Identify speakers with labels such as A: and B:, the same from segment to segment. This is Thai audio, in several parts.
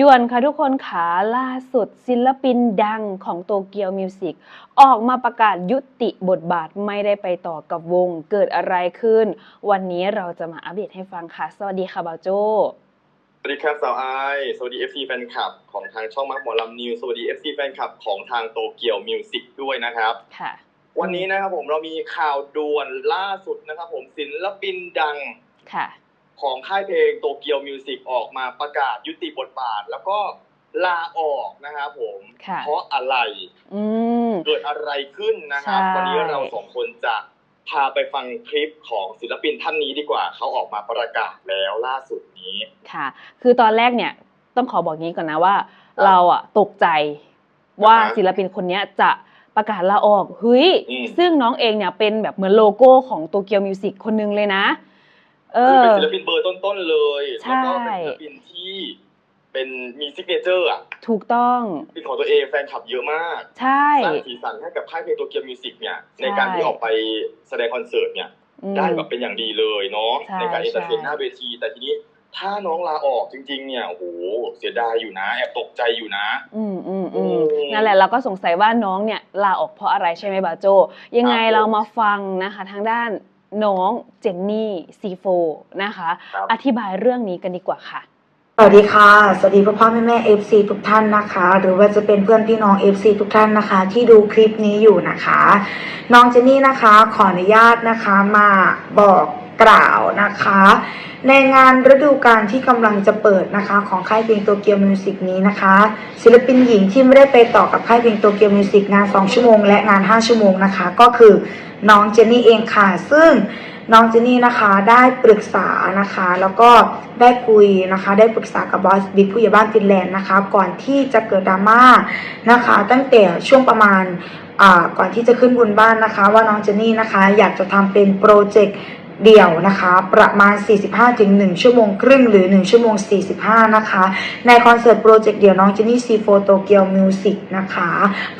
A: ด่วนค่ะทุกคนขาล่าสุดศิลปินดังของโตเกียวมิวสิกออกมาประกาศยุติบทบาทไม่ได้ไปต่อกับวงเกิดอะไรขึ้น วันนี้เราจะมาอัปเดตให้ฟังค่ะ สวัสดีค่ะบาวโจ
B: สวัสดีครับสาวไอายสวัสดี FC แฟนคลับของทางช่องมักหมอลำนิวสวัสดี FC แฟนคลับของทางโตเกียวมิวสิกด้วยนะครับ
A: ค่ะ
B: วันนี้นะครับผมเรามีข่าวด่วนล่าสุดนะครับผมศิลปินดัง
A: ค่ะ
B: ของค่ายเพลงโตเกียวมิวสิกออกมาประกาศยุติบทบาท แล้วก็ลาออกนะครับผม
A: ค่ะ
B: เพราะอะไร
A: อืม
B: เกิดอะไรขึ้นนะครับ
A: ใช่
B: วันนี้เราสองคนจะพาไปฟังคลิปของศิลปินท่านนี้ดีกว่า เขาออกมาประกาศแล้วล่าสุดนี้
A: ค่ะ คือตอนแรกเนี่ยต้องขอบอกงี้ก่อนนะว่า
B: ครับ
A: เราอะตกใจว่า
B: อ่าฮะ
A: ศิลปินคนเนี้ยจะประกาศลาออกเฮ้ย
B: อืม
A: ซึ่งน้องเองเนี่ยเป็นแบบเหมือนโลโก้ของโตเกียวมิวสิกคนนึงเลยนะเอ
B: คือ
A: อ
B: เป็นศิลปินเบอร์ต้นๆเลย
A: ใช่
B: แล้วก็เป็นศิลปินที่เป็นมีซิกเนเจอร์อะ
A: ถูกต้อง
B: เป็นของตัวเองแฟนคลับเยอะมาก
A: ใช่
B: สร้างสีสันให้กับค่ายเพลงโตเกียวมิวสิกเนี่ย
A: ใช่
B: ในการที่ออกไปแสดงคอนเสิร์ตเนี่ย
A: อืม
B: ได้แบบเป็นอย่างดีเลยเนาะ
A: ใช่
B: ในการเอนเตอร์เทน
A: ใช่
B: หน้าเวที แต่ทีนี้ถ้าน้องลาออกจริง ๆ เนี่ยโอ้โหเสียดายอยู่นะแอบตกใจอยู่นะ
A: อืมอืมอื
B: อื
A: ม
B: ม
A: นั่นแหละเราก็สงสัยว่าน้องเนี่ยลาออกเพราะอะไรใช่ไหมบาโจ ยังไง
B: ครับ
A: เรามาฟังนะคะ ทางด้าน น้องเจนนี่ซีโฟนะคะ
B: ครับ
A: อธิบายเรื่องนี้กันดีกว่าค่ะ
C: สวัสดีค่ะ สวัสดีพ่อพ่อแม่แม่ FC ทุกท่านนะคะ หรือว่าจะเป็นเพื่อนพี่น้อง FC ทุกท่านนะคะ ที่ดูคลิปนี้อยู่นะคะ น้องเจนนี่นะคะ ขออนุญาตนะคะมาบอก กล่าวนะคะ ในงานฤดูกาลที่กำลังจะเปิดนะคะ ของค่ายเพลงโตเกียวมิวสิกนี้นะคะ ศิลปินหญิงที่ไม่ได้ไปต่อกับค่ายเพลงโตเกียวมิวสิกงาน 2 ชั่วโมง และงาน 5 ชั่วโมงนะคะ ก็คือน้องเจนนี่เองค่ะ ซึ่งน้องเจนนี่นะคะได้ปรึกษานะคะ แล้วก็ได้คุยนะคะ ได้ปรึกษากับบอสบิ๊กผู้ใหญ่บ้านฟินแลนด์นะคะ ก่อนที่จะเกิดดราม่านะคะ ตั้งแต่ช่วงประมาณก่อนที่จะขึ้นบนบ้านนะคะ ว่าน้องเจนนี่นะคะ อยากจะทำเป็นโปรเจกต์ เดี่ยวนะคะ ประมาณ 45-1 ชั่วโมงครึ่งหรือ 1 ชั่วโมง 45 นะคะ ในคอนเสิร์ตโปรเจกต์เดี่ยวน้องเจนนี่ซีโฟโตเกียวมิวสิกนะคะ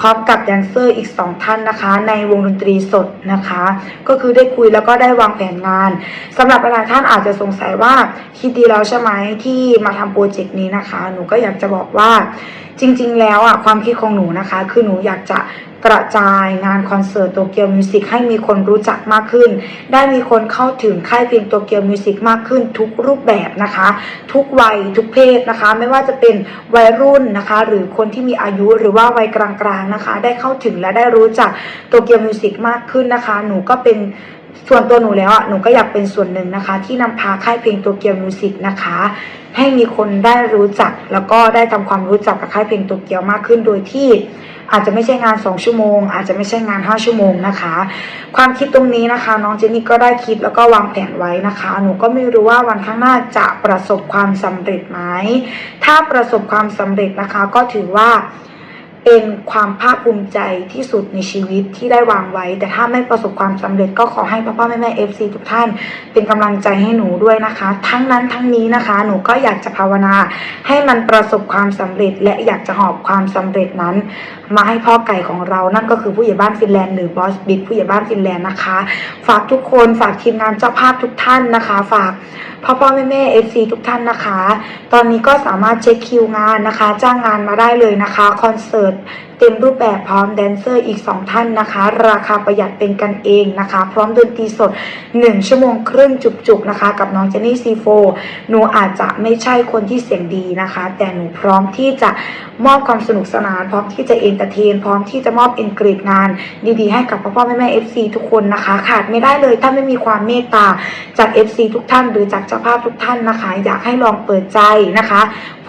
C: พร้อมกับแดนเซอร์อีก 2 ท่านนะคะ ในวงดนตรีสดนะคะ ก็คือได้คุยแล้วก็ได้วางแผนงานสำหรับหลายท่านอาจจะสงสัยว่าคิดดีแล้วใช่ไหมที่มาทำโปรเจกต์นี้นะคะ หนูก็อยากจะบอกว่าจริง ๆ แล้วอะความคิดของหนูนะคะ คือหนูอยากจะ กระจายงานคอนเสิร์ตโตเกียวมิวสิกให้มีคนรู้จักมากขึ้น ได้มีคนเข้าถึงค่ายเพลงโตเกียวมิวสิกมากขึ้นทุกรูปแบบนะคะ ทุกวัยทุกเพศนะคะ ไม่ว่าจะเป็นวัยรุ่นนะคะ หรือคนที่มีอายุหรือว่าวัยกลางๆนะคะ ได้เข้าถึงและได้รู้จักโตเกียวมิวสิกมากขึ้นนะคะ หนูก็เป็นส่วนตัวหนูแล้วอะหนูก็อยากเป็นส่วนหนึ่งนะคะ ที่นำพาค่ายเพลงโตเกียวมิวสิกนะคะ ให้มีคนได้รู้จักแล้วก็ได้ทำความรู้จักกับค่ายเพลงโตเกียวมากขึ้นโดยที่ อาจจะไม่ใช่งาน 2 ชั่วโมง อาจจะไม่ใช่งาน 5 ชั่วโมงนะคะ ความคิดตรงนี้นะคะ น้องเจนนี่ก็ได้คิดแล้วก็วางแผนไว้นะคะ หนูก็ไม่รู้ว่าวันข้างหน้าจะประสบความสำเร็จไหมถ้าประสบความสำเร็จนะคะก็ถือว่าเป็นความภาคภูมิใจที่สุดในชีวิตที่ได้วางไว้ แต่ถ้าไม่ประสบความสำเร็จก็ขอให้พ่อพ่อแม่แม่เอฟซีทุกท่าน เป็นกำลังใจให้หนูด้วยนะคะ ทั้งนั้นทั้งนี้นะคะ หนูก็อยากจะภาวนา ให้มันประสบความสำเร็จและอยากจะหอบความสำเร็จนั้น มาให้พ่อไก่ของเรา นั่นก็คือผู้ใหญ่บ้านฟินแลนด์หรือบอสบิ๊กผู้ใหญ่บ้านฟินแลนด์นะคะ ฝากทุกคนฝากทีมงานเจ้าภาพทุกท่านนะคะ ฝากพ่อพ่อแม่แม่เอฟซีทุกท่านนะคะ ตอนนี้ก็สามารถเช็คคิวงานนะคะ จ้างงานมาได้เลยนะคะคอนเสิร์ตเต็มรูปแบบพร้อมแดนเซอร์อีก 2 ท่านนะคะ ราคาประหยัดเป็นกันเองนะคะ พร้อมดนตรีสด 1 ชั่วโมงครึ่งจุกๆนะคะ กับน้องเจนนี่ซีโฟหนูอาจจะไม่ใช่คนที่เสียงดีนะคะ แต่หนูพร้อมที่จะมอบความสนุกสนาน พร้อมที่จะเอนตอร์เทนพร้อมที่จะมอบเอนกรีดงานดีๆ ให้กับพ่อพ่อแม่แม่ FC ทุกคนนะคะ ขาดไม่ได้เลยถ้าไม่มีความเมตตาจาก FC ทุกท่าน หรือจากเจ้าภาพทุกท่านนะคะ อยากให้ลองเปิดใจนะคะ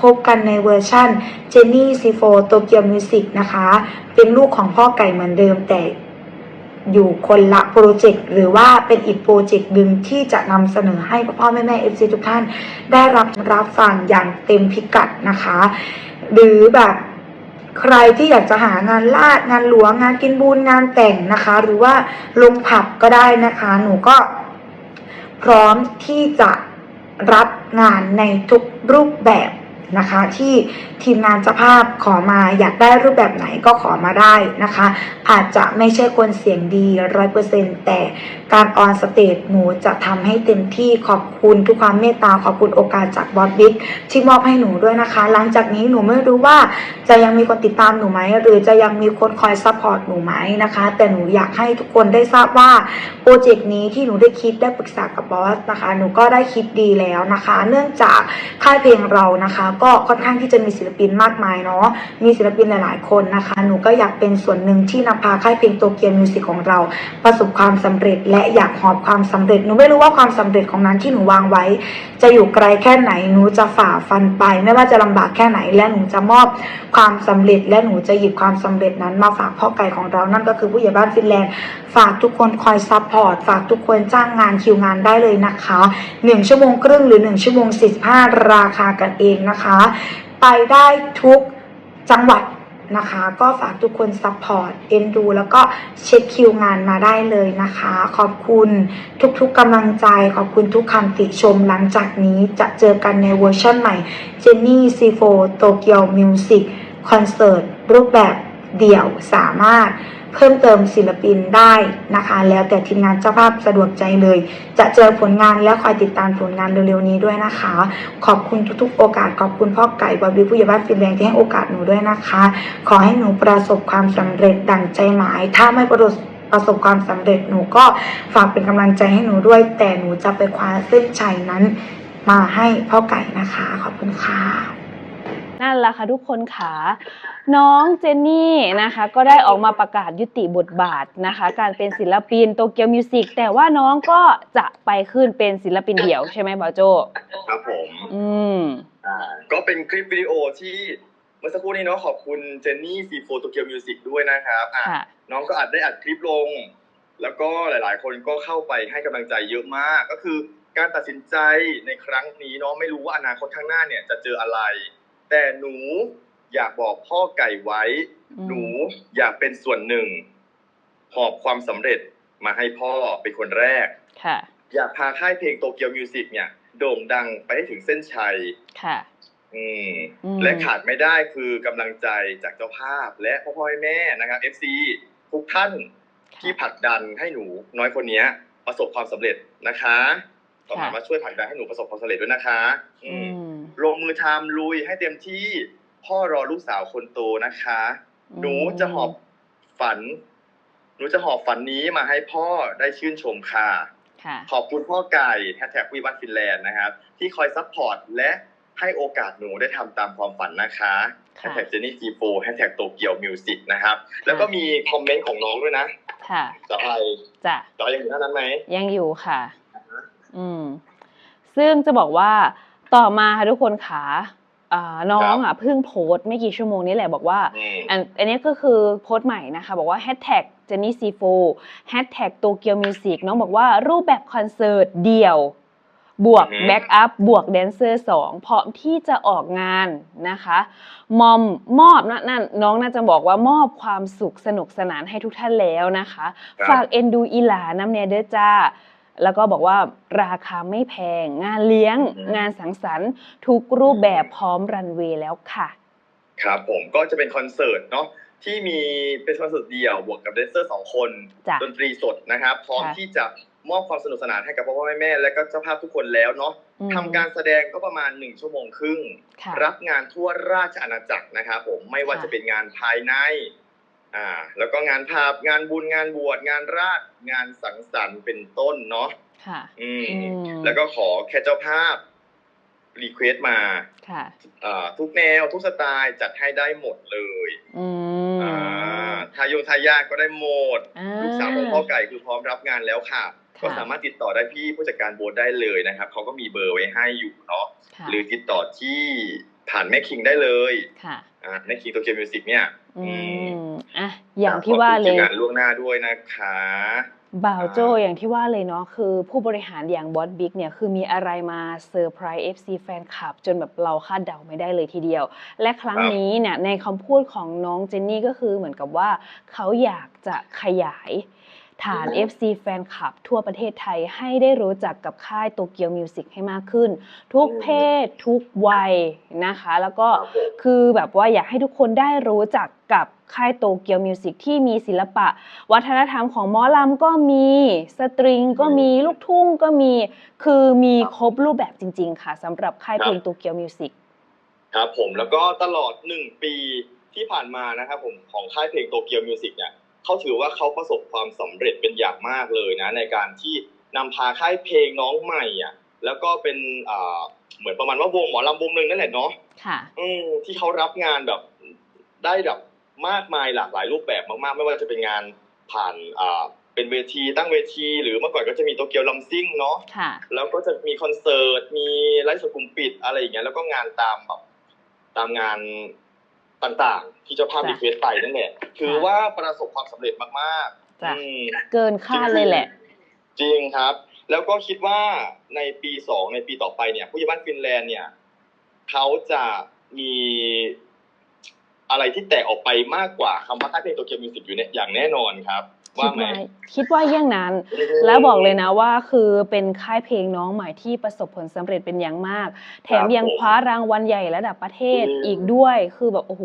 C: พบกันในเวอร์ชั่นเจนนี่ซีโฟโตเกียวมิวสิกนะคะ เป็นลูกของพ่อไก่เหมือนเดิมแต่อยู่คนละโปรเจกต์หรือว่าเป็นอีกโปรเจกต์หนึ่งที่จะนำเสนอให้พ่อแม่แม่เอฟซีทุกท่าน ได้รับรับฟังอย่างเต็มพิกัดนะคะ หรือแบบ ใครที่อยากจะหางานลาดงานหลวงงานกินบุญงานแต่งนะคะ หรือว่าลงผับก็ได้นะคะ หนูก็พร้อมที่จะรับงานในทุกรูปแบบ นะคะ ที่ทีมงานเจ้าภาพขอมาอยากได้รูปแบบไหนก็ขอมาได้นะคะ อาจจะไม่ใช่คนเสียงดีร้อยเปอร์เซ็นต์แต่การออนสเตจหนูจะทำให้เต็มที่ขอบคุณทุกความเมตตาขอบคุณโอกาสจากบอสบิ๊กที่มอบให้หนูด้วยนะคะ หลังจากนี้หนูไม่รู้ว่าจะยังมีคนติดตามหนูไหมหรือจะยังมีคนคอยซัพพอร์ตหนูไหมนะคะ แต่หนูอยากให้ทุกคนได้ทราบว่าโปรเจกต์นี้ที่หนูได้คิดได้ปรึกษากับบอสนะคะ หนูก็ได้คิดดีแล้วนะคะ เนื่องจากค่ายเพลงเรานะคะก็ค่อนข้างที่จะมีศิลปินมากมายเนาะมีศิลปินหลาย ๆ คนนะคะ หนูก็อยากเป็นส่วนหนึ่งที่นำพาค่ายเพลงโตเกียวมิวสิกของเรา ประสบความสำเร็จ และอยากหอบความสำเร็จหนูไม่รู้ว่าความสำเร็จของนั้นที่หนูวางไว้ จะอยู่ไกลแค่ไหนหนูจะฝ่าฟันไป ไม่ว่าจะลำบากแค่ไหน และหนูจะมอบความสำเร็จ และหนูจะหยิบความสำเร็จนั้นมาฝากพ่อไก่ของเรานั่นก็คือผู้ใหญ่บ้านฟินแลนด์ฝากทุกคนคอยซัพพอร์ตฝากทุกคนจ้างงานคิวงานได้เลยนะคะ1ชั่วโมงครึ่งหรือ1ชั่วโมง45ราคากันเองนะคะไปได้ทุกจังหวัดนะคะ ก็ฝากทุกคนซัพพอร์ตเอ็นดู แล้วก็เช็คคิวงานมาได้เลยนะคะ ขอบคุณทุกๆกำลังใจ ขอบคุณทุกคำติชมหลังจากนี้จะเจอกันในเวอร์ชันใหม่เจนนี่ซีโฟโตเกียวมิวสิกคอนเสิร์ตรูปแบบเดี่ยวสามารถ เพิ่มเติมศิลปินได้นะคะ แล้วแต่ทีมงานเจ้าภาพสะดวกใจเลย จะเจอผลงานและคอยติดตามผลงานเร็วๆนี้ด้วยนะคะ ขอบคุณทุกๆ โอกาสขอบคุณพ่อไก่บอบบี้ผู้ใหญ่บ้านฟินแลนด์ที่ให้โอกาสหนูด้วยนะคะ ขอให้หนูประสบความสำเร็จดั่งใจหมาย ถ้าไม่ประสบประสบความสำเร็จหนูก็ฝากเป็นกำลังใจให้หนูด้วย แต่หนูจะไปคว้าเส้นชัยนั้นมาให้พ่อไก่นะคะ ขอบคุณค่ะ
A: นั่นแหละค่ะทุกคนค่ะน้องเจนนี่นะคะ ก็ได้ออกมาประกาศยุติบทบาทนะคะ การเป็นศิลปินโตเกียวมิวสิกแต่ว่าน้องก็จะไปขึ้นเป็นศิลปินเดี่ยวใช่ไหมบอโจ
B: ครับผม
A: อืม
B: อ่าก็เป็นคลิปวิดีโอที่เมื่อสักครู่นี้เนาะขอบคุณเจนนี่ซีโฟโตเกียวมิวสิกด้วยนะครับอะ
A: ค่ะ
B: น้องก็อัดได้อัดคลิปลง แล้วก็หลาย ๆ คนก็เข้าไปให้กำลังใจเยอะมาก ก็คือการตัดสินใจในครั้งนี้เนาะไม่รู้ว่าอนาคตข้างหน้าเนี่ยจะเจออะไร แต่หนูอยากบอกพ่อไก่ไว้
A: อืม
B: หนูอยากเป็นส่วนหนึ่ง หอบความสำเร็จมาให้พ่อเป็นคนแรก
A: ค่ะ
B: อยากพาค่ายเพลงโตเกียวมิวสิกเนี่ย โด่งดังไปให้ถึงเส้นชัย
A: ค่ะ
B: อืม
A: อืม
B: และขาดไม่ได้คือกำลังใจจากเจ้าภาพและพ่อพ่อแม่นะครับ FC ทุกท่านที่ผลักดันให้หนูน้อยคนเนี้ย ประสบความสำเร็จนะคะก็มามาช่วยผลักดันให้หนูประสบความสำเร็จด้วยนะคะ อื
A: อื
B: ม
A: ม
B: ลงมือทำลุยให้เต็มที่พ่อรอลูกสาวคนโตนะคะ หนูจะหอบฝัน หนูจะหอบฝันนี้มาให้พ่อได้ชื่นชมค่ะ
A: ค่ะ
B: ขอบคุณพ่อไก่แฮชแท็กวีวันฟินแลนด์นะครับ ที่คอยซัพพอร์ตและให้โอกาสหนูได้ทำตามความฝันนะคะแฮ
A: ค่ะ
B: ชแท็กเจนี่จีโฟแฮชแท็กโตเกียวมิวสิกนะครับ แล้วก็มีคอมเมนต์ของน้องด้วยนะ
A: ค่ะ
B: จะไอ
A: จ้ะ
B: จะยังอยู่ท่านั้นไหม
A: ยังอยู่ค่ะ อืม ซึ่งจะบอกว่า ต่อมาค่ะทุกคนขาอ่าน้องอะเพิ่งโพสต์ไม่กี่ชั่วโมงนี้แหละบอกว่า
B: อืม
A: อันอันนี้ก็คือโพสต์ใหม่นะคะ บอกว่าแฮชแท็กเจนนี่ซีโฟแฮชแท็กโตเกียวมิวสิกน้องบอกว่ารูปแบบคอนเสิร์ตเดี่ยว บวก
B: อือฮึ
A: แบ็กอัพบวกแดนเซอร์สองพร้อมที่จะออกงานนะคะมอมมอบนะนั่นน้องน่าจะบอกว่ามอบความสุขสนุกสนานให้ทุกท่านแล้วนะคะ
B: ครับ
A: ฝากเอ็นดูอีหลาน้ำเนเดอร์จ้า แล้วก็บอกว่าราคาไม่แพง งานเลี้ยง งานสังสรรค์ ทุกรูปแบบพร้อมรันเวย์แล้วค่ะ
B: ครับผมก็จะเป็นคอนเสิร์ตเนาะที่มีเป็นคอนเสิร์ตเดี่ยวบวกกับแดนเซอร์สองคน
A: จ้ะ
B: ดนตรีสดนะครับ พร้อม
A: ค่ะ
B: ที่จะมอบความสนุกสนานให้กับพ่อพ่อแม่แม่และก็เจ้าภาพทุกคนแล้วเนาะ
A: อืม
B: ทำการแสดงก็ประมาณหนึ่งชั่วโมงครึ่ง
A: ค่ะ
B: รับงานทั่วราชอาณาจักรนะครับผมไม่ว่า
A: ค่ะ
B: จะเป็นงานภายใน อ่า แล้วก็งานภาพงานบุญงานบวชงานราชงานสังสรรค์เป็นต้นเนาะ
A: ค่ะ
B: อืม
A: อืม
B: แล้วก็ขอแค่เจ้าภาพรีเควสมา
A: ค่ะ
B: อ่าทุกแนวทุกสไตล์จัดให้ได้หมดเลย
A: อืม
B: อ่าทายงทายาทก็ได้หมด
A: อ่า
B: ลูกสาวของพ่อไก่คือพร้อมรับงานแล้วค่ะ
A: ค่ะ
B: ก็สามารถติดต่อได้พี่ผู้จัดการโบสได้เลยนะครับเขาก็มีเบอร์ไว้ให้อยู่เนาะ
A: ค่ะ
B: หรือติดต่อที่ผ่านแม่คิงได้เลย
A: ค่ะ
B: อ่าแม่คิงโตเกียวมิวสิกเนี่ย
A: อืม อะอย่างที่ว่าเล
B: ขอบ
A: ย
B: คุณทีมงานล่วงหน้าด้วยนะคะ
A: บ่าวโจ
B: อ่า
A: อย่างที่ว่าเลยเนาะคือผู้บริหารอย่างบอสบิ๊กเนี่ยคือมีอะไรมาเซอร์ไพรส์ FC แฟนคลับ จนแบบเราคาดเดาไม่ได้เลยทีเดียว และครั้งนี้เนี่ยในคำพูดของน้องเจนนี่ก็คือเหมือนกับว่าเขาอยากจะขยาย ฐาน
B: อืม
A: FC แฟนคลับทั่วประเทศไทยให้ได้รู้จักกับค่ายโตเกียวมิวสิกให้มากขึ้น ทุกเพศทุกวัยนะคะ แล้วก็
B: ครับผม
A: คือแบบว่าอยากให้ทุกคนได้รู้จักกับค่ายโตเกียวมิวสิกที่มีศิลปะ วัฒนธรรมของหมอลำก็มีสตริงก็มีลูกทุ่งก็มีคือมีครบรูปแบบจริง ๆ ค่ะสำหรับค่ายเพลงโตเกียวมิวสิก
B: ครับผมแล้วก็ตลอดหนึ่งปีที่ผ่านมานะครับผมของค่ายเพลงโตเกียวมิวสิกเนี่ย เขาถือว่าเขาประสบความสำเร็จเป็นอย่างมากเลยนะ ในการที่นำพาค่ายเพลงน้องใหม่อะแล้วก็เป็นอ่าเหมือนประมาณว่าวงหมอลำวงหนึ่งนั่นแหละเนาะ
A: ค่ะ
B: อืมที่เขารับงานแบบได้แบบมากมายหลากหลายรูปแบบมากๆ ไม่ว่าจะเป็นงานผ่านอ่าเป็นเวทีตั้งเวที หรือเมื่อก่อนก็จะมีโตเกียวลัมซิ่งเนาะ
A: ค่ะ
B: แล้วก็จะมีคอนเสิร์ตมีไลฟ์สดกลุ่มปิดอะไรอย่างเงี้ยแล้วก็งานตามแบบตามงาน ต่างๆ ที่เจ้าภาพ
A: จ้ะ
B: รีเควสไปนั่นแหละถือว่าประสบความสำเร็จมากๆ
A: จ้ะ
B: อืม
A: เกินคาดเลยแหละ
B: จริงครับ แล้วก็คิดว่าในปีสองในปีต่อไปเนี่ย ผู้ใหญ่บ้านฟินแลนด์เนี่ยเขาจะมีอะไรที่แตกออกไปมากกว่าคำว่าค่ายเพลงโตเกียวมิวสิกอยู่เนี่ยอย่างแน่นอนครับ
A: คิ
B: ว่า
A: ด
B: ไหม
A: ว่าคิดว่าเยี่ยงนั้น แล้วบอกเลยนะว่าคือเป็นค่ายเพลงน้องใหม่ที่ประสบผลสำเร็จเป็นอย่างมาก แถมยังคว้ารางวัลใหญ่ระดับประเทศ
B: อืม
A: อีกด้วยคือแบบโอ้โห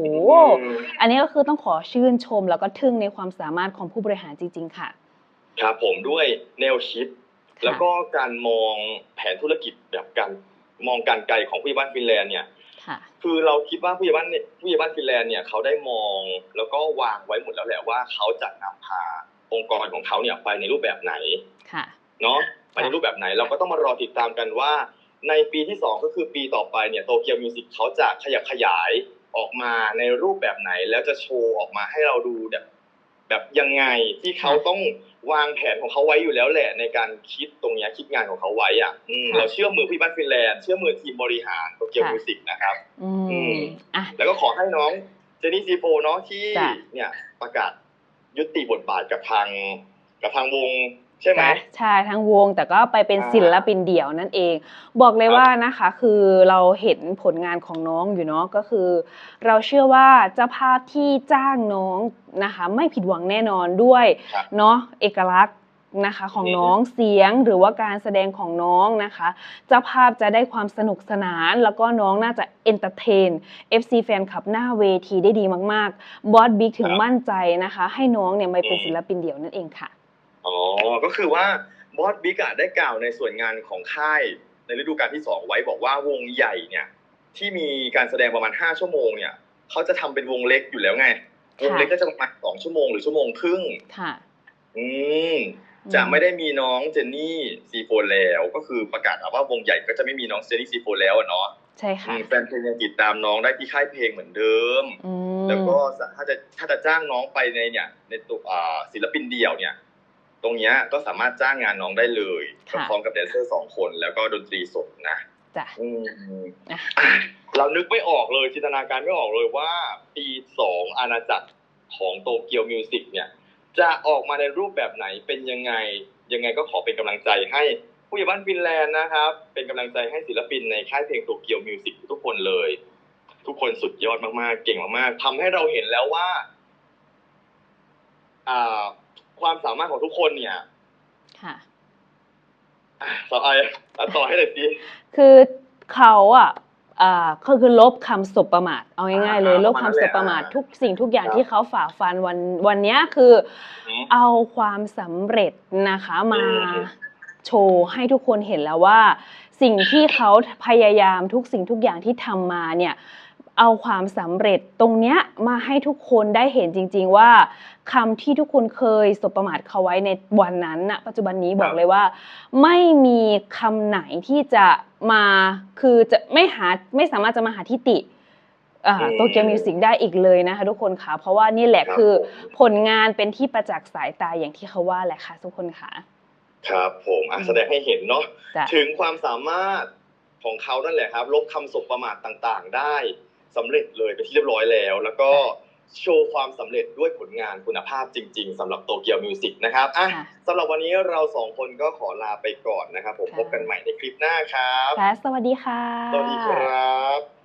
B: อืม
A: อันนี้ก็คือต้องขอชื่นชมแล้วก็ทึ่งในความสามารถของผู้บริหารจริง ๆ ค่ะ
B: ครับผมด้วยแนวคิด
A: ค่ะ
B: แล้วก็การมองแผนธุรกิจแบบการมองการไกลของผู้ใหญ่บ้านฟินแลนด์เนี่ย
A: ค่ะ
B: คือเราคิดว่าผู้ใหญ่บ้านเนี่ยผู้ใหญ่บ้านฟินแลนด์เนี่ยเขาได้มองแล้วก็วางไว้หมดแล้วแหละว่าเขาจะนำพา องค์กรของเขาเนี่ยไปในรูปแบบไหน
A: ค่ะ
B: เนาะไปในรูปแบบไหน เราก็ต้องมารอติดตามกันว่า ในปีที่สองก็คือปีต่อไปเนี่ยโตเกียวมิวสิกเขาจะขยับขยายออกมาในรูปแบบไหน แล้วจะโชว์ออกมาให้เราดูแบบแบบยังไงที่เขาต้องวางแผนของเขาไว้อยู่แล้วแหละ ในการคิดตรงเนี้ยคิดงานของเขาไว้อะอืม
A: ค่ะ
B: เราเชื่อมือพี่บ้านฟินแลนด์เชื่อมือทีมบริหารโตเกียว
A: ค่ะ
B: มิวสิกนะครับ
A: อื
B: อื
A: ม
B: ม
A: อะ
B: แล้วก็ขอให้น้องเจนนี่ซีโฟเนาะที่
A: จ้ะ
B: เนี่ยประกาศ ยุติบทบาทกับทางกับทางวงใช่ไหม
A: จ้ะใช่ทั้งวงแต่ก็ไปเป็น
B: อ่า
A: ศิลปินเดี่ยวนั่นเอง บอกเลย
B: ครับ
A: ว่านะคะคือเราเห็นผลงานของน้องอยู่เนาะก็คือ เราเชื่อว่าเจ้าภาพที่จ้างน้องนะคะ ไม่ผิดหวังแน่นอนด้วย
B: ครับ
A: เนาะเอกลักษณ์ นะคะของ
B: อืม
A: น้องเสียงหรือว่าการแสดงของน้องนะคะเจ้าภาพจะได้ความสนุกสนาน แล้วก็น้องน่าจะเอนเตอร์เทน FC แฟนคลับหน้าเวทีได้ดีมากๆ บอสบิ๊กถึง
B: ครับ
A: มั่นใจนะคะ ให้น้องเนี่ยมาเป็น
B: อืม
A: ศิลปินเดี่ยวนั่นเองค่ะ
B: อ๋อก็คือว่าบอสบิ๊กอะได้กล่าวในส่วนงานของค่ายในฤดูกาลที่สองไว้บอกว่าวงใหญ่เนี่ยที่มีการแสดงประมาณห้าชั่วโมงเนี่ยเขาจะทำเป็นวงเล็กอยู่แล้วไงวงเล็กก็จะประมาณสองชั่วโมงหรือชั่วโมงครึ่ง
A: ค่ะ
B: อืม จะไม่ได้มีน้องเจนนี่ซีโฟแล้วก็คือประกาศเอาว่าวงใหญ่ก็จะไม่มีน้องเจนนี่ซีโฟแล้วอะเนาะ
A: ใช่
B: อื
A: ค่ะ
B: มแฟนเพลงยังติดตามน้องได้ที่ค่ายเพลงเหมือนเดิม
A: อืม
B: แล้วก็ถ้าจะถ้าจะจ้างน้องไปในเนี่ย ในตัวอ่าศิลปินเดี่ยวเนี่ย ตรงเนี้ยก็สามารถจ้างงานน้องได้เลย
A: ค่ะ
B: พร้อมกับแดนเซอร์สองคนแล้วก็ดนตรีสดนะ
A: จ้ะ
B: อืม
A: อะ
B: อะเรานึกไม่ออกเลยจินตนาการไม่ออกเลยว่า ปีสองอาณาจักรของโตเกียวมิวสิกเนี่ย จะออกมาในรูปแบบไหนเป็นยังไง ยังไงก็ขอเป็นกำลังใจให้ผู้ใหญ่บ้านฟินแลนด์นะครับ เป็นกำลังใจให้ศิลปินในค่ายเพลงโตเกียวมิวสิกทุกคนเลย ทุกคนสุดยอดมากๆ เก่งมากๆทำให้เราเห็นแล้วว่าอ่าความสามารถของทุกคนเนี่ย
A: ค่ะ
B: อะต่อไออะต่อให้หน่อยสิ
A: คือเขาอะอ่า ก็คือลบคำสบประมาทเอาง่ายๆเลย
B: อ่า
A: ลบคำสบประมาท
B: ประมาณนั้นแหละ
A: ทุกสิ่งทุกอย่าง
B: ครับ
A: ที่เขาฝ่าฟันวันวันเนี้ยคือ
B: อืม
A: เอาความสำเร็จนะคะมา
B: อืม
A: โชว์ให้ทุกคนเห็นแล้วว่า สิ่งที่เขาพยายามทุกสิ่งทุกอย่างที่ทำมาเนี่ย เอาความสำเร็จตรงเนี้ยมาให้ทุกคนได้เห็นจริง ๆ ว่าคำที่ทุกคนเคยสบประมาทเขาไว้ในวันนั้นณปัจจุบันนี้บอกเลยว่า ไม่มีคำไหนที่จะมาคือจะไม่หาไม่สามารถจะมาหาทิติ
B: อืม
A: โตเกียวมิวสิกได้อีกเลยนะคะทุกคนค่ะ เพราะว่านี่แหละ
B: ครับ
A: คือ
B: ผม
A: ผลงานเป็นที่ประจักษ์สายตาอย่างที่เขาว่าแหละค่ะทุกคนค่ะ
B: ครับผมอะแสดงให้เห็นเนาะ
A: จ้ะ
B: ถึงความสามารถของเขานั่นแหละครับ ลบคำสบประมาทต่างๆ ได้ สำเร็จเลยไปที่เรียบร้อยแล้ว แล้วก็โชว์ความสำเร็จด้วยผลงานคุณภาพจริง ๆสำหรับโตเกียวมิวสิกนะครับอะสำหรับวันนี้เราสองคนก็ขอลาไปก่อนนะครับ ผมพบกันใหม่ในคลิปหน้าครับ
A: สวัสดีค่ะ
B: สวัสดีครับ